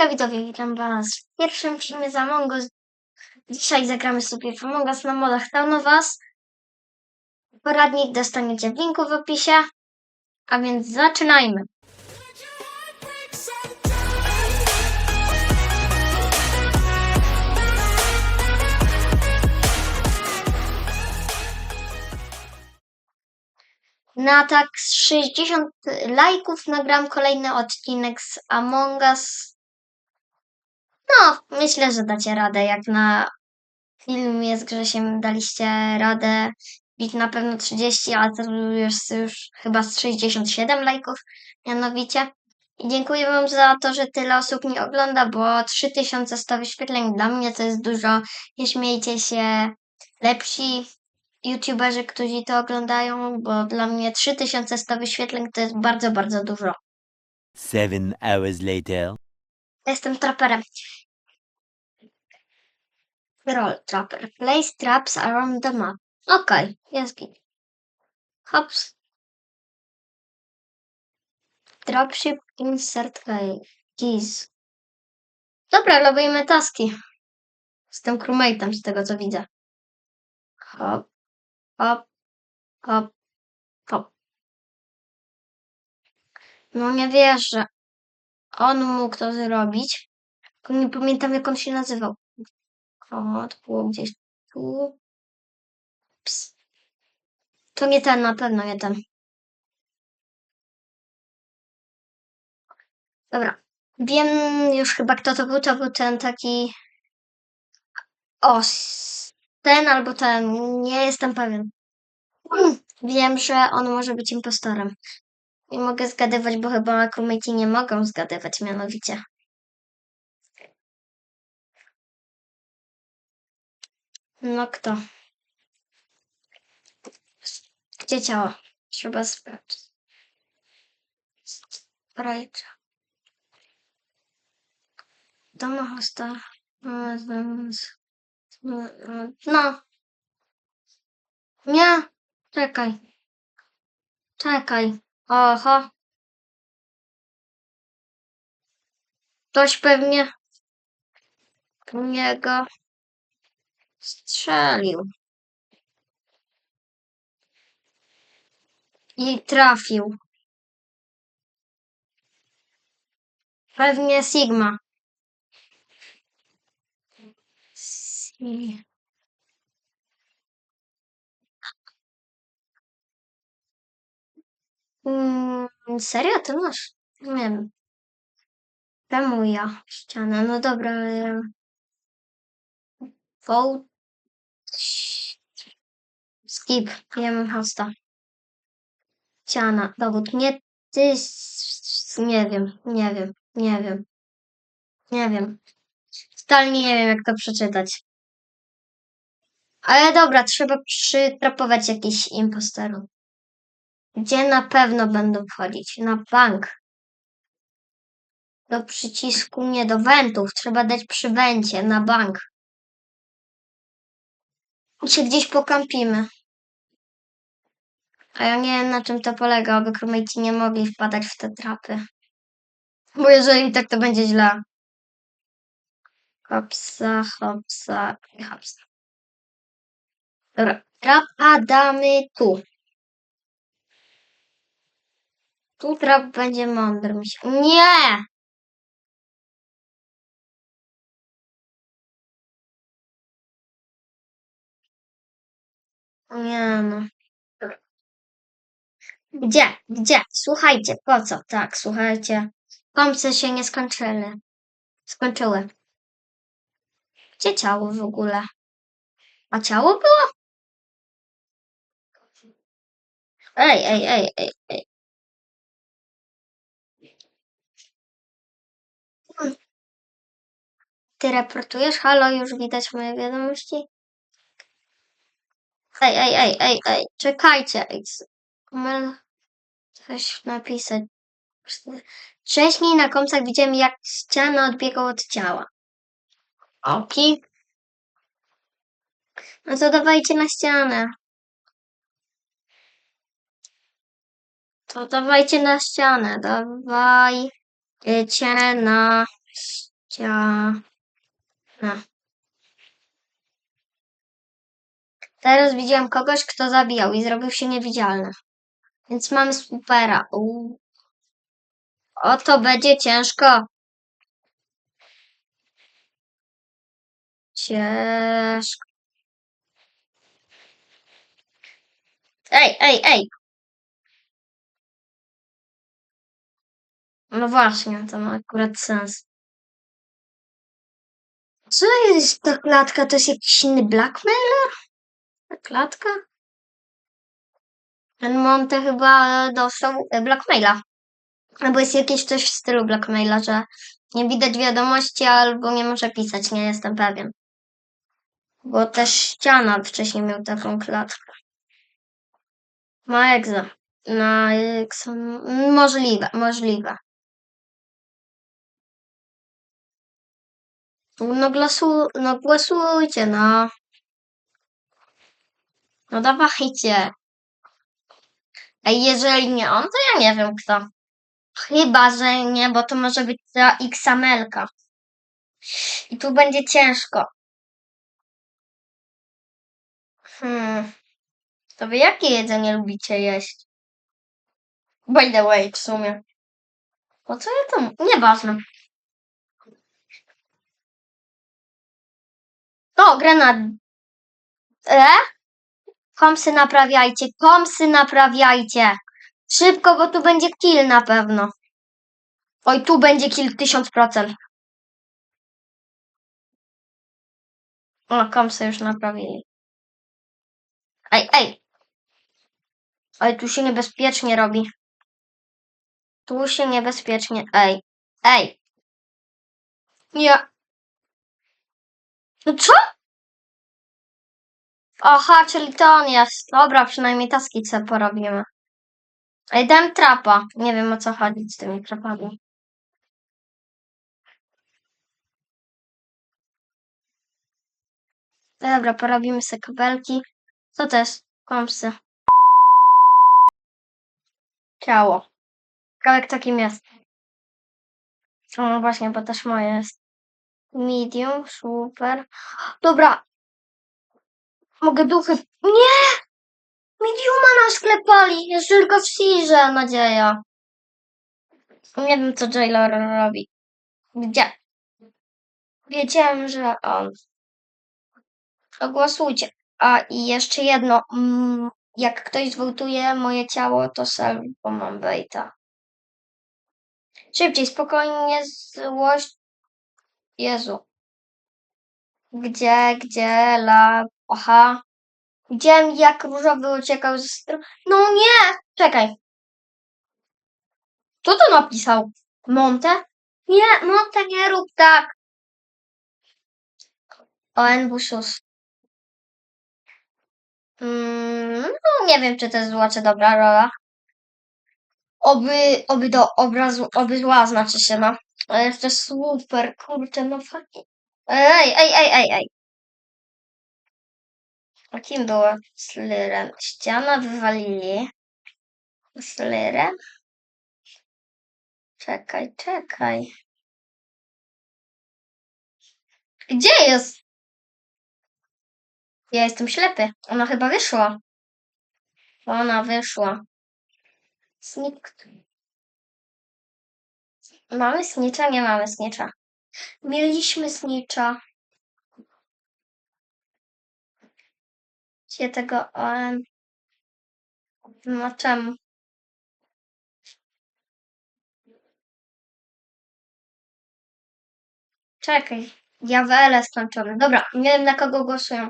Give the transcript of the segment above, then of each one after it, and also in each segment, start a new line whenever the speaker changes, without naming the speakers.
Hejka widzowie, witam was w pierwszym filmie z Among Us. Dzisiaj zagramy sobie w Among Us na modach Townovas. Poradnik dostaniecie w linku w opisie. A więc zaczynajmy. Na tak z 60 lajków nagram kolejny odcinek z Among Us. No, myślę, że dacie radę. Jak na filmie z Grzesiem daliście radę bić na pewno 30, a to już, już chyba z 67 lajków mianowicie. I dziękuję Wam za to, że tyle osób mnie ogląda, bo 3100 wyświetleń dla mnie to jest dużo. Nie śmiejcie się. Lepsi youtuberzy, którzy to oglądają, bo dla mnie 3100 wyświetleń to jest bardzo, bardzo dużo.
Seven hours later.
Jestem traperem. Roll trapper. Place traps around the map. Okej, jest git. Hops. Dropship insert key. keys. Dobra, robimy taski. Jestem crewmate'em z tego co widzę. Hop, hop, hop, hop. No nie wierzę. On mógł to zrobić. Nie pamiętam jak on się nazywał. O, to było gdzieś tu. Ps. To nie ten, na pewno nie ten. Dobra. Wiem już chyba kto to był. To był ten taki... O, ten albo ten. Nie jestem pewien. Wiem, że on może być impostorem. Nie mogę zgadywać, bo chyba komity nie mogą zgadywać mianowicie. No kto? Gdzie ciało? Trzeba sprawdzić. Rajcza. Domohosta. No. Nie. Czekaj. Czekaj. Oho. Ktoś pewnie niego strzelił. I trafił. Pewnie Sigma. Si- Mm, serio? Ty masz? Nie wiem. Czemu ja? Ściana. No dobra. ale- Vote. Skip. Jem hosta. Ściana. Dowód. Nie ty. Nie wiem. Nie wiem. Nie wiem. Nie wiem. Totalnie nie wiem, jak to przeczytać. Ale dobra, trzeba przytrapować jakiś imposterów. Gdzie na pewno będą wchodzić? Na bank. Do przycisku, nie, do wentów. Trzeba dać przy na bank. I się gdzieś pokampimy. A ja nie wiem, na czym to polega, aby krumejci nie mogli wpadać w te trapy. Bo jeżeli tak, to będzie źle. Hopsa, hopsa hopsa. Dobra, trapa damy tu. Tu trap będzie mądry. mi się- Nie! Nie no. Gdzie? Gdzie? Słuchajcie, po co? Tak, słuchajcie. Komsy się nie skończyły. Skończyły. Gdzie ciało w ogóle? A ciało było? Ej, ej, ej, ej, ej. Ty reportujesz? Halo, już widać moje wiadomości? Ej, ej, ej, ej, ej, czekajcie. Mel... Coś napisać. Wcześniej na komsach widziałem, jak ściana odbiegała od ciała. Oki. No to dawajcie na ścianę. To dawajcie na ścianę. Dawajcie na Cia... No. Teraz widziałem kogoś, kto zabijał i zrobił się niewidzialny. Więc mamy supera. O, to będzie ciężko. Ciężko. Ej, ej, ej. No właśnie, to ma akurat sens. Co jest ta klatka? To jest jakiś inny blackmailer? Ta klatka? Ten Monte chyba dostał e, blackmaila. Albo jest jakieś coś w stylu blackmaila, że nie widać wiadomości albo nie może pisać, nie jestem pewien. Bo też ściana wcześniej miał taką klatkę. Ma egza. Na egza. Możliwe, możliwe. No, glasu, no głosujcie, no. No dawajcie. A jeżeli nie on, to ja nie wiem kto. Chyba, że nie, bo to może być ta XML-ka. I tu będzie ciężko. Hmm. To wy jakie jedzenie lubicie jeść? By the way, w sumie. Po co ja to? Nieważne. O, granat. E? Komsy naprawiajcie, komsy naprawiajcie. Szybko, bo tu będzie kill na pewno. Oj, tu będzie kill 1000%. O, komsy już naprawili. Ej, ej. Ej, tu się niebezpiecznie robi. Tu się niebezpiecznie. Ej, ej. Nie. No co? Aha, czyli to on jest. Dobra, przynajmniej taski co porobimy. Ej, dam trapa. Nie wiem o co chodzi z tymi trapami. Dobra, porobimy sobie kabelki. Co to jest? Komsy. Ciało. Kawek takim jest. No właśnie, bo też moje jest. Medium, super. Dobra. Mogę duchy. Nie! Mediuma nas sklepali. Jest tylko w Sirze, nadzieja. Nie wiem, co Jailor robi. Gdzie? Wiedziałem, że on. Ogłosujcie. A i jeszcze jedno. Mm, jak ktoś zwołtuje moje ciało, to self, bo mam bejta. Szybciej, spokojnie, złość. Jezu. Gdzie, gdzie, la, aha. Widziałem, jak różowy uciekał ze strony. No nie! Czekaj. Kto to napisał? Monte? Nie, Monte, nie rób tak. ON Busus. Mm, no nie wiem, czy to jest zła, czy dobra rola. Oby, oby do obrazu, oby zła znaczy się, no. Ale to super, kurczę, no fajnie. Ej, ej, ej, ej, ej. A kim było Slyrem? Ściana wywalili. Slyrem? Czekaj, czekaj. Gdzie jest? Ja jestem ślepy. Ona chyba wyszła. Ona wyszła. Snik. Mamy snicza? Nie mamy snicza. Mieliśmy snicza. Gdzie tego OM? No? Czekaj. Ja WL skończony. Dobra, nie wiem na kogo głosuję.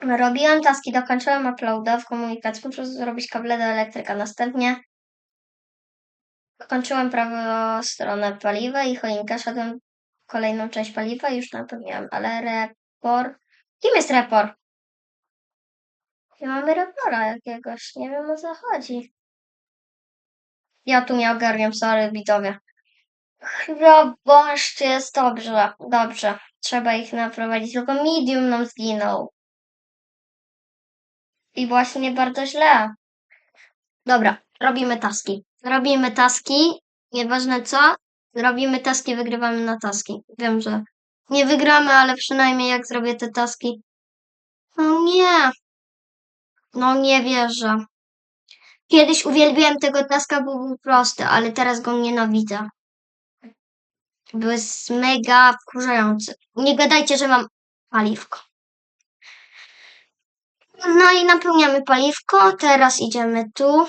Robiłem taski, dokończyłem uploada w komunikacji. Muszę zrobić kable do elektryka. Następnie kończyłem prawą stronę paliwa i choinkę. Szedłem kolejną część paliwa i już napełniłem. Ale repor... Kim jest repor? Nie mamy repora jakiegoś. Nie wiem o co chodzi. Ja tu nie ogarniam, sorry, widzowie. Chyba jest dobrze. Dobrze. Trzeba ich naprowadzić. Tylko medium nam zginął. I właśnie bardzo źle. Dobra, robimy taski. Robimy taski. Nieważne co. robimy taski, wygrywamy na taski. Wiem, że nie wygramy, ale przynajmniej jak zrobię te taski. No nie. No nie wierzę. Kiedyś uwielbiałem tego taska, bo był prosty, ale teraz go nienawidzę. Był mega wkurzający. Nie gadajcie, że mam paliwko. No i napełniamy paliwko. Teraz idziemy tu.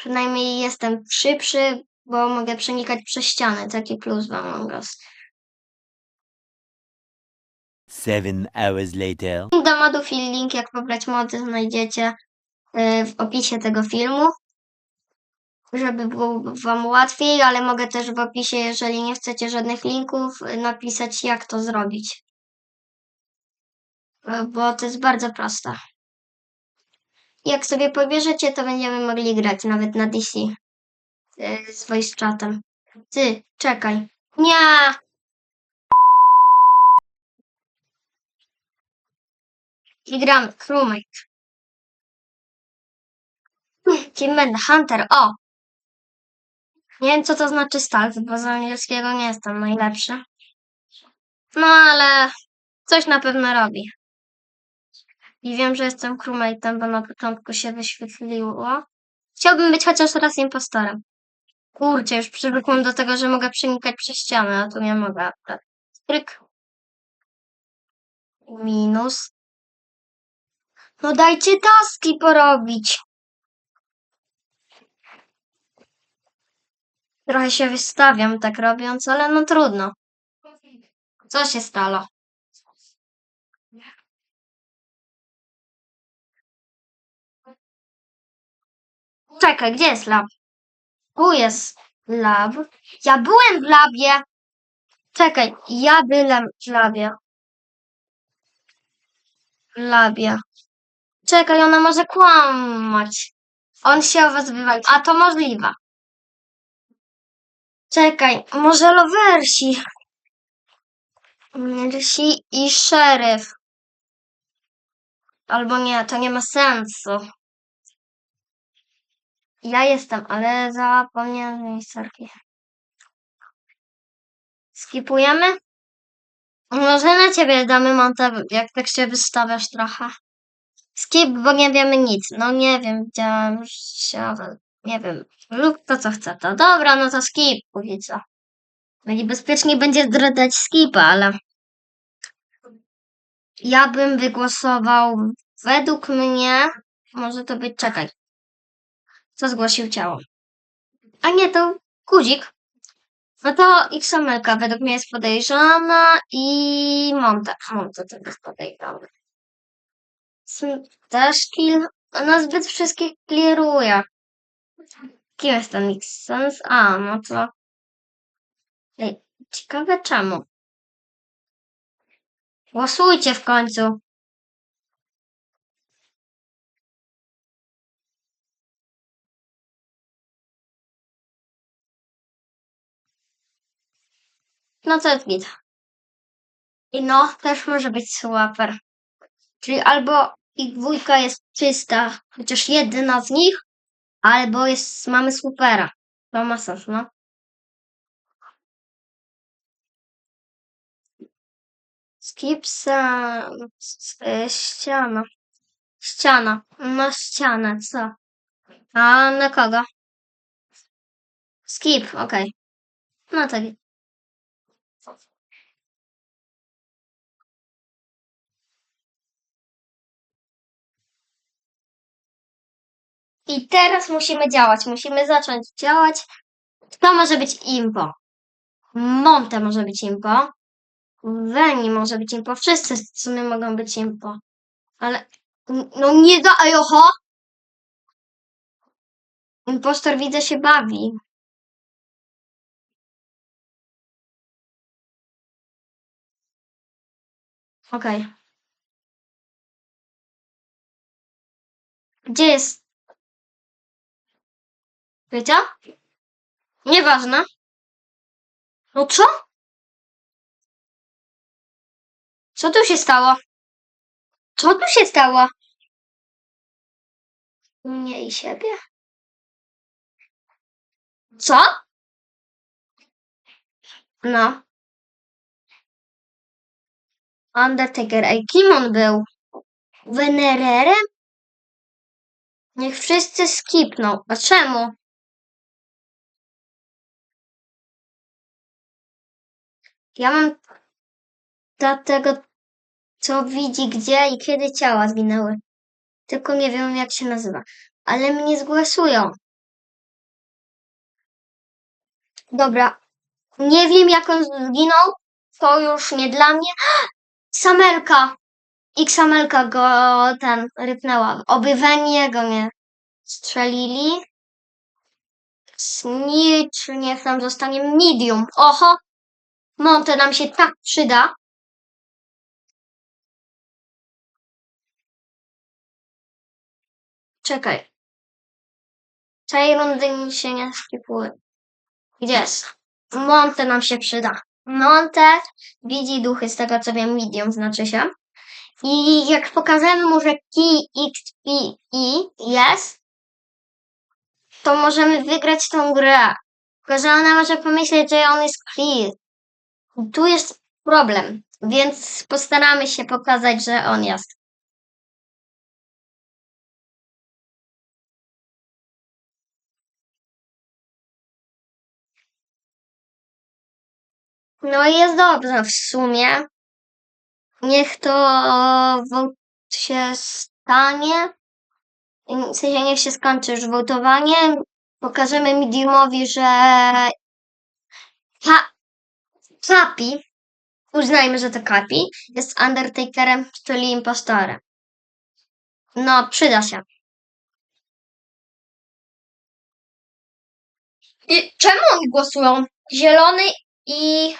Przynajmniej jestem szybszy, bo mogę przenikać przez ścianę. Taki plus w Among Us.
Seven hours later.
Do modów i link, jak pobrać mody, znajdziecie y, w opisie tego filmu. Żeby było Wam łatwiej, ale mogę też w opisie, jeżeli nie chcecie żadnych linków, napisać jak to zrobić. Y, Bo to jest bardzo proste. Jak sobie pobierzecie, to będziemy mogli grać nawet na DC y, z voice chatem. Ty, czekaj. Nie! I gramy. Crewmate. Team Hunter. O! Nie wiem, co to znaczy stealth, bo z angielskiego nie jestem najlepszy. No, ale coś na pewno robi. I wiem, że jestem crewmate'em, bo na początku się wyświetliło. Chciałbym być chociaż raz impostorem. Kurczę, już przywykłem do tego, że mogę przenikać przez ścianę, a tu nie mogę akurat. Tryk. Minus. No dajcie taski porobić. Trochę się wystawiam tak robiąc, ale no trudno. Co się stało? Czekaj, gdzie jest lab? Tu jest lab. Ja byłem w labie. Czekaj, ja byłem w labie. W labie. Czekaj, ona może kłamać. On się o was wywalił. A to możliwe. Czekaj, może lowersi. Mersi i szeryf. Albo nie, to nie ma sensu. Ja jestem, ale zapomniałem miejscówki. Skipujemy? Może na ciebie damy montę, jak tak się wystawiasz trochę. Skip, bo nie wiemy nic. No nie wiem, widziałem się, nie wiem. Lub to co chce to. Dobra, no to skip, póki co. Najbezpieczniej będzie zdradzać skipa, ale ja bym wygłosował według mnie, może to być, czekaj, co zgłosił ciało. A nie, to guzik. No to XML-ka według mnie jest podejrzana i Monte. Monte to jest podejrzany. Sm- Też kill. Ona zbyt wszystkich clearuje. Kim jest ten X-Sense? A, no to... Ej, ciekawe czemu. Głosujcie w końcu. No to jest git. I no, też może być swaper. Czyli albo ich dwójka jest czysta, chociaż jedna z nich, albo jest, mamy supera. To ma sens, no. Skip sa... s- e, ściana. Ściana. No ścianę, co? A na kogo? Skip, okej. No tak. I teraz musimy działać. Musimy zacząć działać. Kto może być impo? Monte może być impo. Veni może być impo. Wszyscy w sumie mogą być impo. Ale no nie da, ej! Impostor widzę się bawi. Okej. Gdzie jest? Wiecie? Nieważne. No co? Co tu się stało? Co tu się stało? Mnie i siebie? Co? No. Undertaker. Ej, kim on był? Wenererem? Niech wszyscy skipną. A czemu? Ja mam dlatego, co widzi gdzie i kiedy ciała zginęły. Tylko nie wiem, jak się nazywa. Ale mnie zgłosują. Dobra. Nie wiem, jak on zginął. To już nie dla mnie. Samelka! I Samelka go ten rypnęła. Oby Weniego mnie strzelili. Snitch niech nam zostanie medium. Oho! Monte nam się tak przyda. Czekaj. Tej rundy mi się nie skipuje. Jest? Monte nam się przyda. Monte widzi duchy, z tego co wiem, medium znaczy się. I jak pokażemy mu, że key X, P, I jest, to możemy wygrać tą grę. Tylko, że ona może pomyśleć, że on jest clear. Tu jest problem, więc postaramy się pokazać, że on jest. No i jest dobrze w sumie. Niech to się stanie. W sensie niech się skończy już wołtowanie. Pokażemy mediumowi, że ha, Kapi, uznajmy, że to Kapi, jest Undertakerem, czyli impostorem. No, przyda się. I czemu oni głosują? Zielony i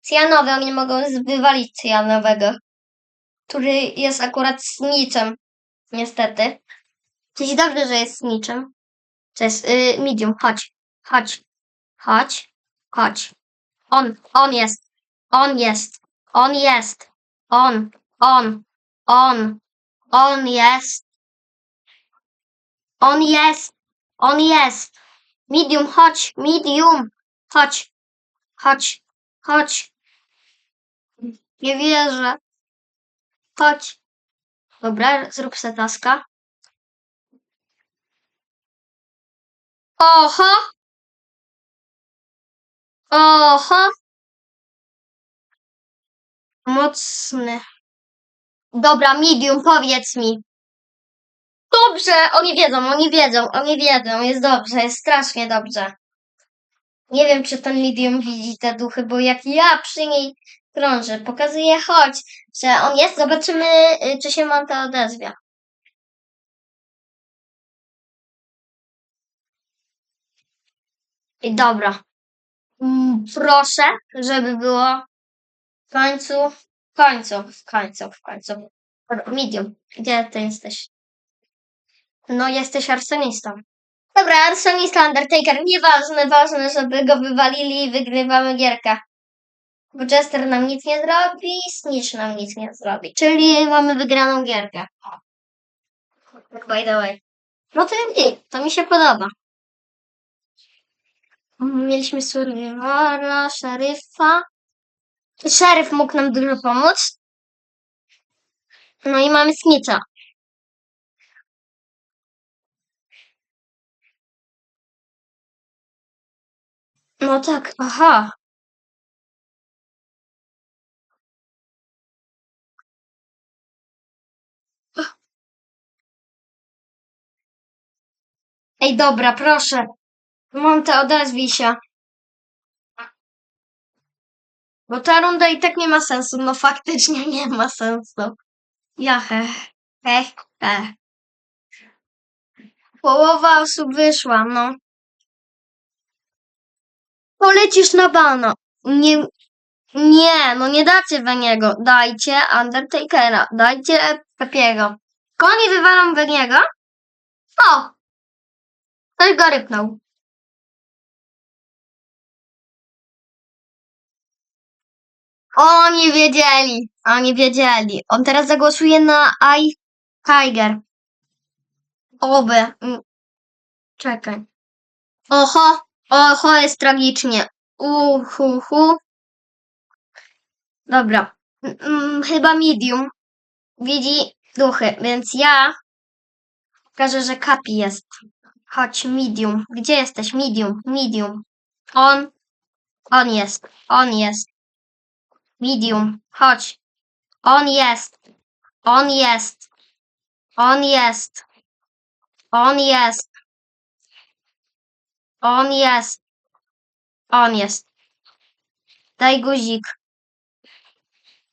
cyjanowy, oni mogą wywalić cyjanowego, który jest akurat sniczem, niestety. Czyli dobrze, że jest sniczem. To jest y, medium, chodź, chodź, chodź, chodź. On, on jest, on jest, on jest, on, on, on, on jest, on jest, on jest. Medium, chodź, medium, chodź, chodź, chodź. Nie wierzę. Chodź. Dobra, zrób se taska. Oho! Oho! Mocny. Dobra, medium, powiedz mi. Dobrze, oni wiedzą, oni wiedzą, oni wiedzą, jest dobrze, jest strasznie dobrze. Nie wiem, czy ten medium widzi te duchy, bo jak ja przy niej krążę, pokazuję, chodź, że on jest, zobaczymy, y, czy się Monta odezwie. I dobra. Mm, Proszę, żeby było w końcu, w końcu, w końcu, w końcu. Medium, gdzie ty jesteś? No, jesteś arsonistą. Dobra, arsonista Undertaker, nieważne, ważne, żeby go wywalili i wygrywamy gierkę. Bo Jester nam nic nie zrobi, Snitch nam nic nie zrobi. Czyli mamy wygraną gierkę. Tak by the way. No to jest to mi się podoba. Mieliśmy survivora, szeryfa. Szeryf mógł nam dużo pomóc. No i mamy Snitcha. No tak, aha. Ej, dobra, proszę. Monte, odezwij się. Bo ta runda i tak nie ma sensu. No faktycznie nie ma sensu. Ja he, he. Połowa osób wyszła, no. Polecisz na bana. Nie, nie, no nie dacie Weniego. Dajcie Undertakera. Dajcie Pepiego. Koni wywalą Weniego? O! Ktoś go rypnął. Oni wiedzieli. Oni wiedzieli. On teraz zagłosuje na I Tiger. Oby. Mm. Czekaj. Oho. Oho, jest tragicznie. Uhuhu. Dobra. Mm, chyba medium widzi duchy, więc ja pokażę, że Kapi jest. Chodź, medium. Gdzie jesteś? Medium, medium. On, on jest, on jest. Medium, chodź. On jest, on jest, on jest, on jest, on jest, on jest. Daj guzik.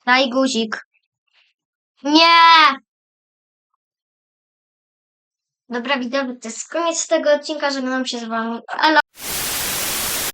Daj guzik. Nie! Dobra, widzowie, to jest koniec tego odcinka. Żegnam się z wami.